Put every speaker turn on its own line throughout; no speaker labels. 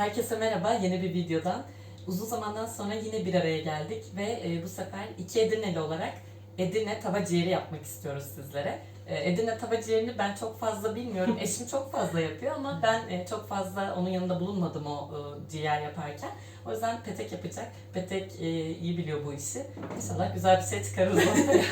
Herkese merhaba yeni bir videodan. Uzun zamandan sonra yine bir araya geldik ve e, bu sefer iki Edirneli olarak Edirne tava ciğeri yapmak istiyoruz sizlere. E, Edirne tava ciğerini ben çok fazla bilmiyorum. Eşim çok fazla yapıyor ama ben e, çok fazla onun yanında bulunmadım o e, ciğer yaparken. O yüzden Petek yapacak. Petek e, iyi biliyor bu işi. İnşallah güzel bir şey ortaya.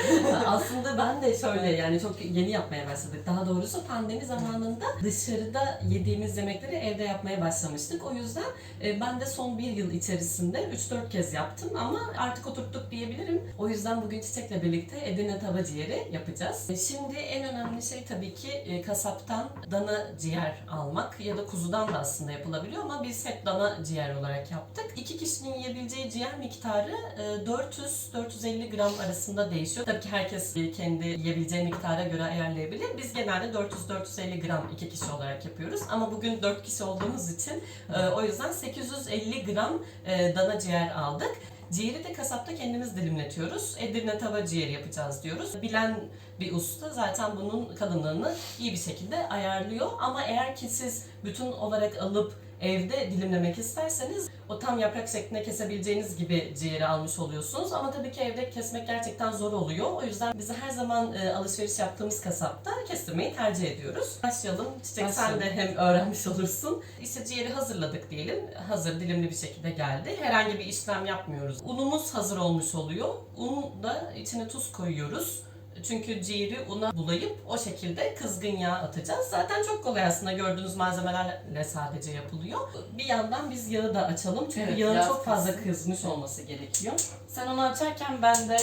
Aslında ben de şöyle yani çok yeni yapmaya başladık. Daha doğrusu pandemi zamanında dışarıda yediğimiz yemekleri evde yapmaya başlamıştık. O yüzden e, ben de son bir yıl içerisinde 3-4 kez yaptım ama artık oturttuk diyebilirim. O yüzden bugün Çiçek'le birlikte Edirne tava ciğeri yapacağız. E, Şimdi en önemli şey tabii ki e, kasaptan dana ciğer almak ya da kuzudan da aslında yapılabiliyor ama biz hep dana ciğer olarak yaptık. İki kişinin yiyebileceği ciğer miktarı e, 400-450 gram arasında değişiyor. Tabii ki herkes e, kendi yiyebileceği miktara göre ayarlayabilir. Biz genelde 400-450 gram iki kişi olarak yapıyoruz. Ama bugün 4 kişi olduğumuz için e, o yüzden 850 gram e, dana ciğer aldık. Ciğeri de kasapta kendimiz dilimletiyoruz. Edirne tava ciğeri yapacağız diyoruz. Bilen bir usta zaten bunun kalınlığını iyi bir şekilde ayarlıyor. Ama eğer ki siz bütün olarak alıp evde dilimlemek isterseniz o tam yaprak şeklinde kesebileceğiniz gibi ciğeri almış oluyorsunuz. Ama tabii ki evde kesmek gerçekten zor oluyor. O yüzden biz her zaman e, alışveriş yaptığımız kasapta kestirmeyi tercih ediyoruz. Başlayalım. Çiçek sen
Başlayalım.
de hem öğrenmiş olursun. İşte ciğeri hazırladık diyelim. Hazır dilimli bir şekilde geldi. Herhangi bir işlem yapmıyoruz. Unumuz hazır olmuş oluyor. Un da içine tuz koyuyoruz. Çünkü ciğeri una bulayıp o şekilde kızgın yağ atacağız. Zaten çok kolay aslında gördüğünüz malzemelerle sadece yapılıyor. Bir yandan biz yağı da açalım. Çünkü
Evet,
yağın çok fazla kızmış olması gerekiyor.
Sen onu açarken ben de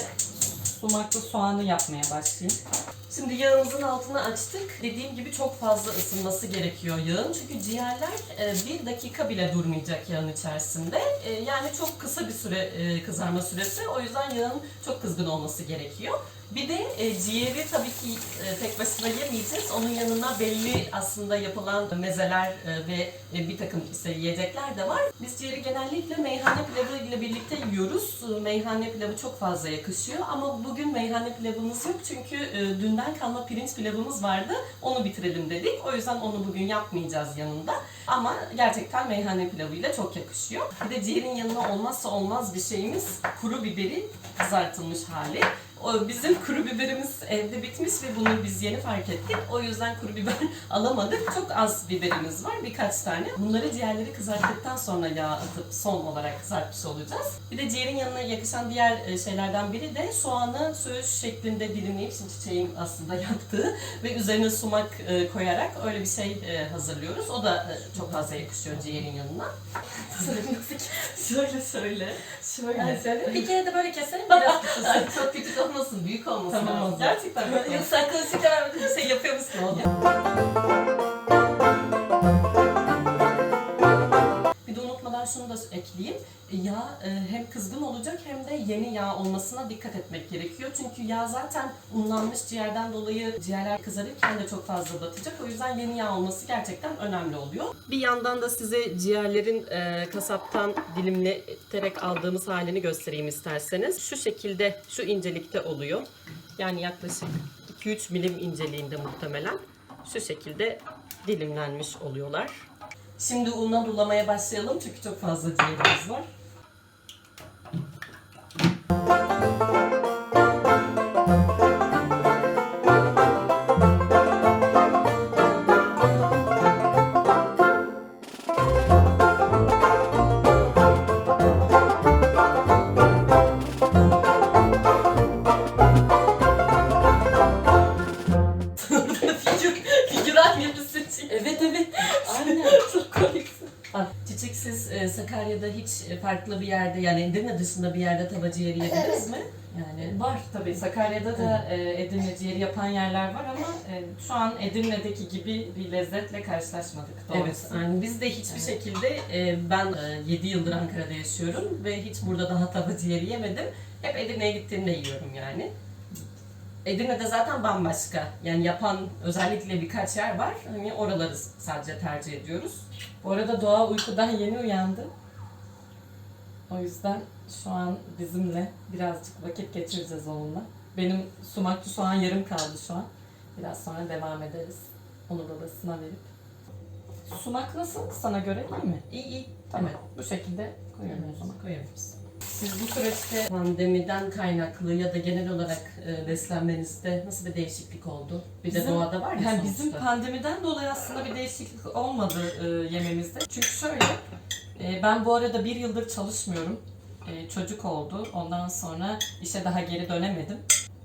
sumaklı soğanı yapmaya başlayayım.
Şimdi yağımızın altını açtık. Dediğim gibi çok fazla ısınması gerekiyor yağın. Çünkü ciğerler e, bir dakika bile durmayacak yağın içerisinde. E, Yani çok kısa bir süre e, kızarma süresi. O yüzden yağın çok kızgın olması gerekiyor. Bir de e, ciğeri tabii ki e, tek başına yemeyeceğiz. Onun yanına belli aslında yapılan mezeler e, ve e, bir takım işte yiyecekler de var. Biz ciğeri genellikle meyhane pilavı ile birlikte yiyoruz. E, Meyhane pilavı çok fazla yakışıyor ama bugün meyhane pilavımız yok çünkü e, dünden kalma pirinç pilavımız vardı. Onu bitirelim dedik. O yüzden onu bugün yapmayacağız yanında. Ama gerçekten meyhane pilavıyla çok yakışıyor. Bir de ciğerin yanına olmazsa olmaz bir şeyimiz kuru biberi kızartılmış hali. O bizim kuru biberimiz evde bitmiş ve bunu biz yeni fark ettik. O yüzden kuru biber alamadık. Çok az biberimiz var, birkaç tane. Bunları ciğerleri kızarttıktan sonra yağ atıp son olarak kızartmış olacağız. Bir de ciğerin yanına yakışan diğer e, şeylerden biri de soğanı söğüş şeklinde dilimleyip şimdi çiçeğin aslında yaptığı ve üzerine sumak e, koyarak öyle bir şey e, hazırlıyoruz. O da çok fazla yakışıyor ciğerin yanına. şöyle şöyle. Şöyle.
Yani söyle. Bir kere de böyle keselim biraz küçülsün.
Çok küçük olmasın, büyük olmasın.
Tamam,
lazım. Gerçekten.
Yoksa bir şey yapıyormuş gibi oldu.
Unutmadan şunu da ekleyeyim. Yağ e, hem kızgın olacak hem de yeni yağ olmasına dikkat etmek gerekiyor. Çünkü yağ zaten unlanmış ciğerden dolayı ciğerler kızarırken de çok fazla batacak. O yüzden yeni yağ olması gerçekten önemli oluyor. Bir yandan da size ciğerlerin e, kasaptan dilimleterek aldığımız halini göstereyim isterseniz. Şu şekilde, şu incelikte oluyor. Yani yaklaşık 2-3 milim inceliğinde muhtemelen. Şu şekilde dilimlenmiş oluyorlar. Şimdi una bulamaya başlayalım çünkü çok fazla ciğerimiz var. E, farklı bir yerde yani Edirne dışında bir yerde tava ciğeri yediniz mi? Yani
Var tabii. Sakarya'da da e, Edirne ciğeri yapan yerler var ama e, şu an Edirne'deki gibi bir lezzetle karşılaşmadık.
Evet,
doğrusu.
yani biz de hiçbir
Evet.
şekilde e, ben 7 yıldır Ankara'da yaşıyorum ve hiç burada daha tava ciğeri yemedim. Hep Edirne'ye gittiğimde yiyorum yani. Edirne'de zaten bambaşka. Yani yapan özellikle birkaç yer var. Hani oraları sadece tercih ediyoruz.
Bu arada Doğa uykudan yeni uyandı. O yüzden şu an bizimle birazcık vakit geçireceğiz onunla. Benim sumaklı soğan yarım kaldı şu an. Biraz sonra devam ederiz. Onu babasına verip. Sumak nasıl? Sana göre iyi mi?
İyi iyi.
Tamam. Bu şekilde koyuyorum o zaman.
koyabiliriz. Siz bu süreçte pandemiden kaynaklı ya da genel olarak e, beslenmenizde nasıl bir değişiklik oldu? Bir de
Bizim-
doğada var ya
Yani
sonuçta.
bizim pandemiden dolayı aslında bir değişiklik olmadı e, yememizde. Çünkü şöyle, e, ben bu arada bir yıldır çalışmıyorum. E, çocuk oldu. Ondan sonra işe daha geri dönemedim.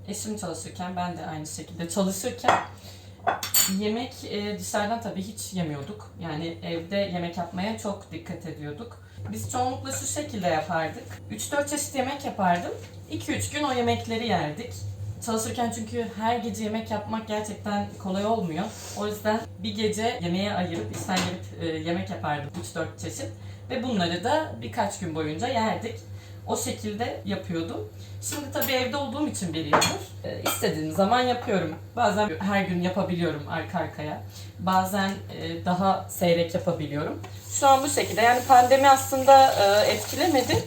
Eşim çalışırken, ben de aynı şekilde çalışırken yemek e, dışarıdan tabii hiç yemiyorduk. Yani evde yemek yapmaya çok dikkat ediyorduk. Biz çoğunlukla şu şekilde yapardık. 3-4 çeşit yemek yapardım. 2-3 gün o yemekleri yerdik. Çalışırken çünkü her gece yemek yapmak gerçekten kolay olmuyor. O yüzden bir gece yemeğe ayırıp işten gelip e, yemek yapardım 3-4 çeşit. Ve bunları da birkaç gün boyunca yerdik. O şekilde yapıyordum. Şimdi tabii evde olduğum için bir yıldır e, istediğim zaman yapıyorum. Bazen her gün yapabiliyorum arka arkaya. Bazen e, daha seyrek yapabiliyorum. Şu an bu şekilde. Yani pandemi aslında e, etkilemedi.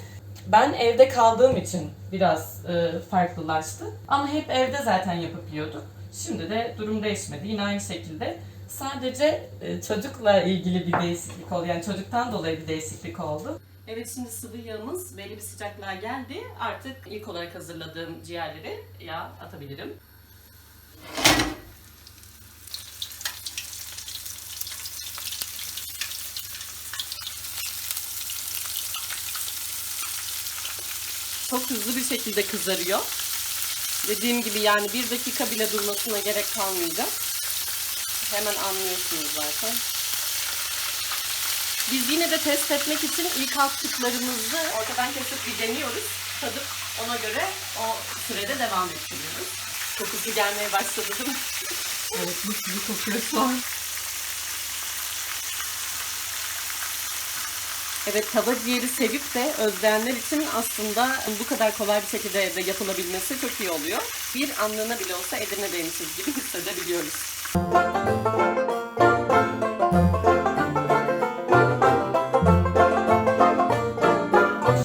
Ben evde kaldığım için biraz e, farklılaştı. Ama hep evde zaten yapıp yiyorduk. Şimdi de durum değişmedi. Yine aynı şekilde. Sadece e, çocukla ilgili bir değişiklik oldu. Yani çocuktan dolayı bir değişiklik oldu. Evet şimdi sıvı yağımız belli bir sıcaklığa geldi. Artık ilk olarak hazırladığım ciğerleri yağ atabilirim. Çok hızlı bir şekilde kızarıyor. Dediğim gibi yani bir dakika bile durmasına gerek kalmayacak. Hemen anlıyorsunuz zaten. Biz yine de test etmek için ilk attıklarımızı ortadan kesip bir deniyoruz. Tadıp ona göre o sürede devam ettiriyoruz. Kokusu gelmeye başladı değil mi? evet bu gibi kokuyor şu an. Evet tava ciğeri sevip de özleyenler için aslında bu kadar kolay bir şekilde evde yapılabilmesi çok iyi oluyor. Bir anlığına bile olsa Edirne'deymişiz gibi hissedebiliyoruz.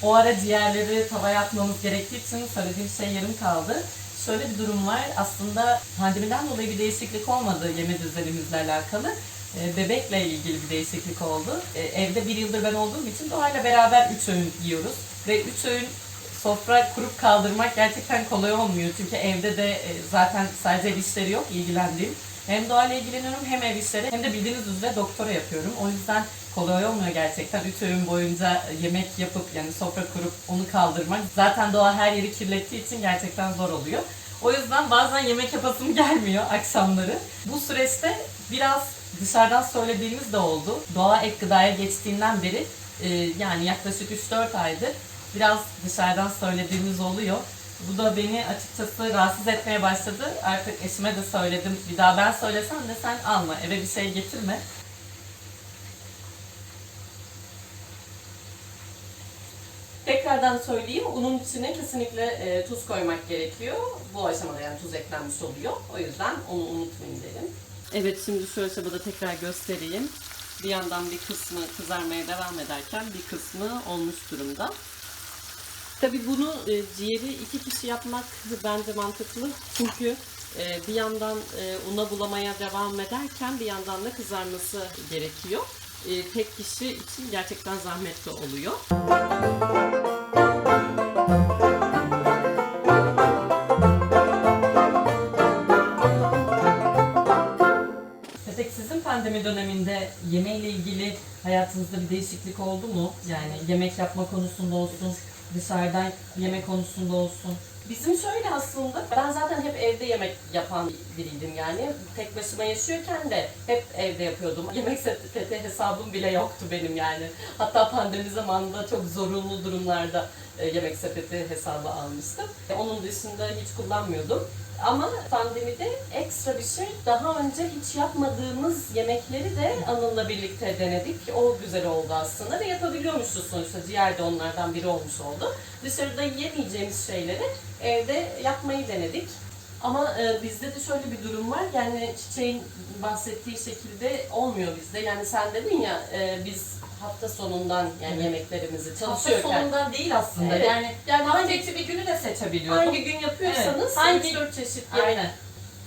O ara ciğerleri tavaya atmamız gerektiği için söylediğim şey yarım kaldı. Şöyle bir durum var. Aslında pandemiden dolayı bir değişiklik olmadı yeme düzenimizle alakalı. Ee, Bebekle ilgili bir değişiklik oldu. Ee, Evde bir yıldır ben olduğum için doğayla beraber üç öğün yiyoruz. Ve üç öğün sofra kurup kaldırmak gerçekten kolay olmuyor. Çünkü evde de e, zaten sadece işleri yok ilgilendiğim. Hem doğayla ilgileniyorum hem ev işleri hem de bildiğiniz üzere doktora yapıyorum. O yüzden kolay olmuyor gerçekten. Üç öğün boyunca yemek yapıp yani sofra kurup onu kaldırmak. Zaten doğa her yeri kirlettiği için gerçekten zor oluyor. O yüzden bazen yemek yapasım gelmiyor akşamları. Bu süreçte biraz dışarıdan söylediğimiz de oldu. Doğa ek gıdaya geçtiğinden beri e, yani yaklaşık 3-4 aydır biraz dışarıdan söylediğimiz oluyor. Bu da beni açıkçası rahatsız etmeye başladı. Artık eşime de söyledim. Bir daha ben söylesem de sen alma, eve bir şey getirme. Tekrardan söyleyeyim, unun içine kesinlikle e, tuz koymak gerekiyor. Bu aşamada yani tuz eklenmiş oluyor. O yüzden onu unutmayın derim. Evet, şimdi şu aşamada tekrar göstereyim. Bir yandan bir kısmı kızarmaya devam ederken bir kısmı olmuş durumda. Tabii bunu e, ciğeri iki kişi yapmak bence mantıklı. Çünkü e, bir yandan e, una bulamaya devam ederken bir yandan da kızarması gerekiyor. E, tek kişi için gerçekten zahmetli oluyor. Peki sizin pandemi döneminde yemeğiyle ilgili hayatınızda bir değişiklik oldu mu? Yani yemek yapma konusunda olsun, dışarıdan yemek konusunda olsun. Bizim şöyle aslında, ben zaten hep evde yemek yapan biriydim yani. Tek başıma yaşıyorken de hep evde yapıyordum. Yemek sepeti hesabım bile yoktu benim yani. Hatta pandemi zamanında çok zorunlu durumlarda e, yemek sepeti hesabı almıştım. E, Onun dışında hiç kullanmıyordum. Ama pandemide ekstra bir şey, daha önce hiç yapmadığımız yemekleri de Anıl'la birlikte denedik. O güzel oldu aslında ve yapabiliyormuşuz sonuçta. Ciğer de onlardan biri olmuş oldu. Dışarıda yiyemeyeceğimiz şeyleri evde yapmayı denedik. Ama e, bizde de şöyle bir durum var. Yani çiçeğin bahsettiği şekilde olmuyor bizde. Yani sen dedin ya e, biz hafta sonundan yani yemeklerimizi
Hafta
çalışıyorken
sonundan değil aslında.
Evet.
Yani
yani hangi
bir günü de seçebiliyorsun.
hangi gün yapıyorsanız
Evet, hangi-
hangi 4 çeşit yemek
Aynen.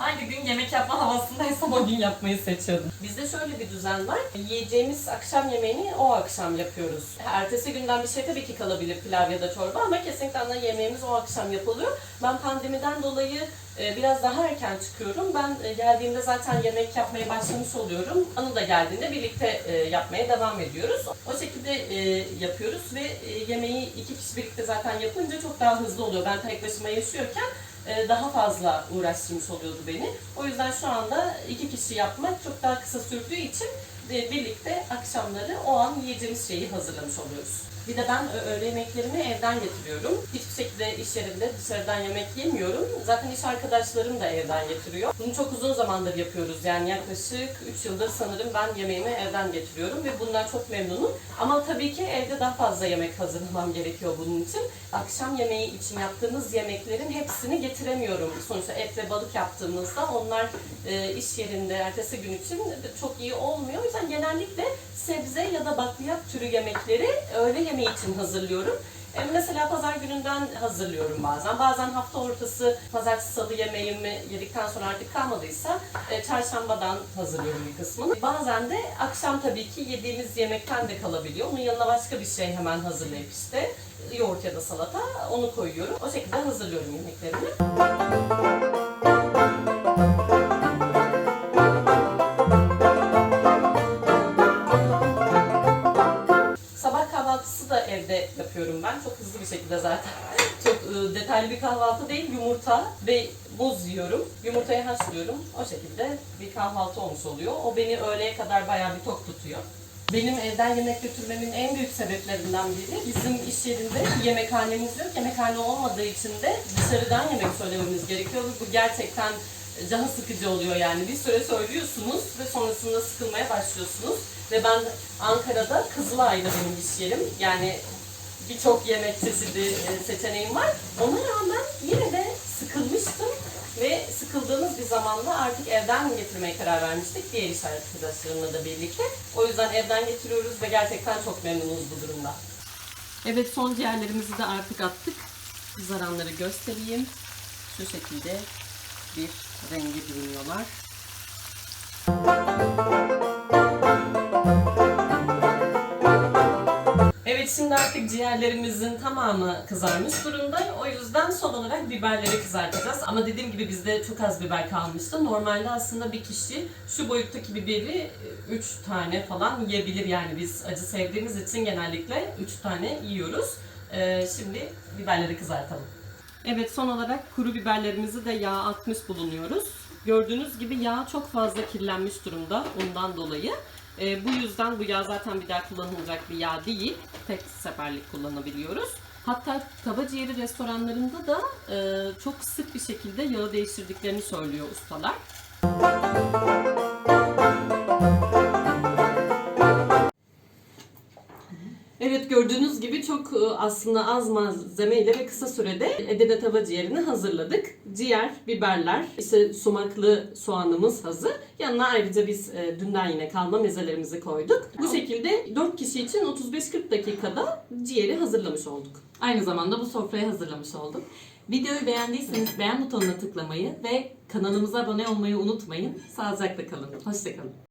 Hangi gün yemek yapma havasındaysam o gün yapmayı seçiyordum.
Bizde şöyle bir düzen var. Yiyeceğimiz akşam yemeğini o akşam yapıyoruz. Ertesi günden bir şey tabii ki kalabilir pilav ya da çorba ama kesinlikle ana yemeğimiz o akşam yapılıyor. Ben pandemiden dolayı e, biraz daha erken çıkıyorum. Ben e, geldiğimde zaten yemek yapmaya başlamış oluyorum. Anı da geldiğinde birlikte e, yapmaya devam ediyoruz. O şekilde yapıyoruz ve yemeği iki kişi birlikte zaten yapınca çok daha hızlı oluyor. Ben tek başıma yaşıyorken daha fazla uğraştırmış oluyordu beni. O yüzden şu anda iki kişi yapmak çok daha kısa sürdüğü için e, birlikte akşamları o an yiyeceğimiz şeyi hazırlamış oluyoruz. Bir de ben ö- öğle yemeklerimi evden getiriyorum. Hiçbir şekilde iş yerinde dışarıdan yemek yemiyorum. Zaten iş arkadaşlarım da evden getiriyor. Bunu çok uzun zamandır yapıyoruz. Yani yaklaşık 3 yıldır sanırım ben yemeğimi evden getiriyorum ve bundan çok memnunum. Ama tabii ki evde daha fazla yemek hazırlamam gerekiyor bunun için. Akşam yemeği için yaptığımız yemeklerin hepsini getiremiyorum. Sonuçta et ve balık yaptığımızda onlar e, iş yerinde ertesi gün için çok iyi olmuyor. O yüzden genellikle sebze ya da bakliyat türü yemekleri öğle yemeği için hazırlıyorum. E, Mesela pazar gününden hazırlıyorum bazen. Bazen hafta ortası pazartesi salı yemeğimi yedikten sonra artık kalmadıysa e, çarşambadan hazırlıyorum bir kısmını. Bazen de akşam tabii ki yediğimiz yemekten de kalabiliyor. Onun yanına başka bir şey hemen hazırlayıp işte yoğurt ya da salata onu koyuyorum. O şekilde hazırlıyorum yemeklerimi. Yapıyorum ben. Çok hızlı bir şekilde zaten. Çok e, detaylı bir kahvaltı değil. Yumurta ve muz yiyorum. Yumurtayı haşlıyorum. O şekilde bir kahvaltı olmuş oluyor. O beni öğleye kadar bayağı bir tok tutuyor. Benim evden yemek götürmemin en büyük sebeplerinden biri bizim iş yerinde yemekhanemiz yok. Yemekhane olmadığı için de dışarıdan yemek söylememiz gerekiyor. Bu gerçekten can sıkıcı oluyor yani. Bir süre söylüyorsunuz ve sonrasında sıkılmaya başlıyorsunuz. Ve ben Ankara'da Kızılay'da benim iş yerim. Yani birçok yemek çeşidi e, seçeneğim var. Ona rağmen yine de sıkılmıştım ve sıkıldığımız bir zamanda artık evden getirmeye karar vermiştik diğer iş arkadaşlarımla da birlikte. O yüzden evden getiriyoruz ve gerçekten çok memnunuz bu durumda. Evet son ciğerlerimizi de artık attık. Kızaranları göstereyim. Şu şekilde bir rengi bürünüyorlar. Evet şimdi artık ciğerlerimizin tamamı kızarmış durumda. O yüzden son olarak biberleri kızartacağız. Ama dediğim gibi bizde çok az biber kalmıştı. Normalde aslında bir kişi şu boyuttaki biberi 3 tane falan yiyebilir. Yani biz acı sevdiğimiz için genellikle 3 tane yiyoruz. Ee, şimdi biberleri kızartalım. Evet son olarak kuru biberlerimizi de yağ atmış bulunuyoruz. Gördüğünüz gibi yağ çok fazla kirlenmiş durumda ondan dolayı. Ee, bu yüzden bu yağ zaten bir daha kullanılacak bir yağ değil. Tek seferlik kullanabiliyoruz. Hatta tava ciğeri restoranlarında da e, çok sık bir şekilde yağı değiştirdiklerini söylüyor ustalar. Gördüğünüz gibi çok e, aslında az malzemeyle ve kısa sürede Edirne tava ciğerini hazırladık. Ciğer, biberler, işte sumaklı soğanımız hazır. Yanına ayrıca biz e, dünden yine kalma mezelerimizi koyduk. Bu şekilde 4 kişi için 35-40 dakikada ciğeri hazırlamış olduk.
Aynı zamanda bu sofrayı hazırlamış olduk. Videoyu beğendiyseniz beğen butonuna tıklamayı ve kanalımıza abone olmayı unutmayın. Sağlıcakla kalın. Hoşçakalın.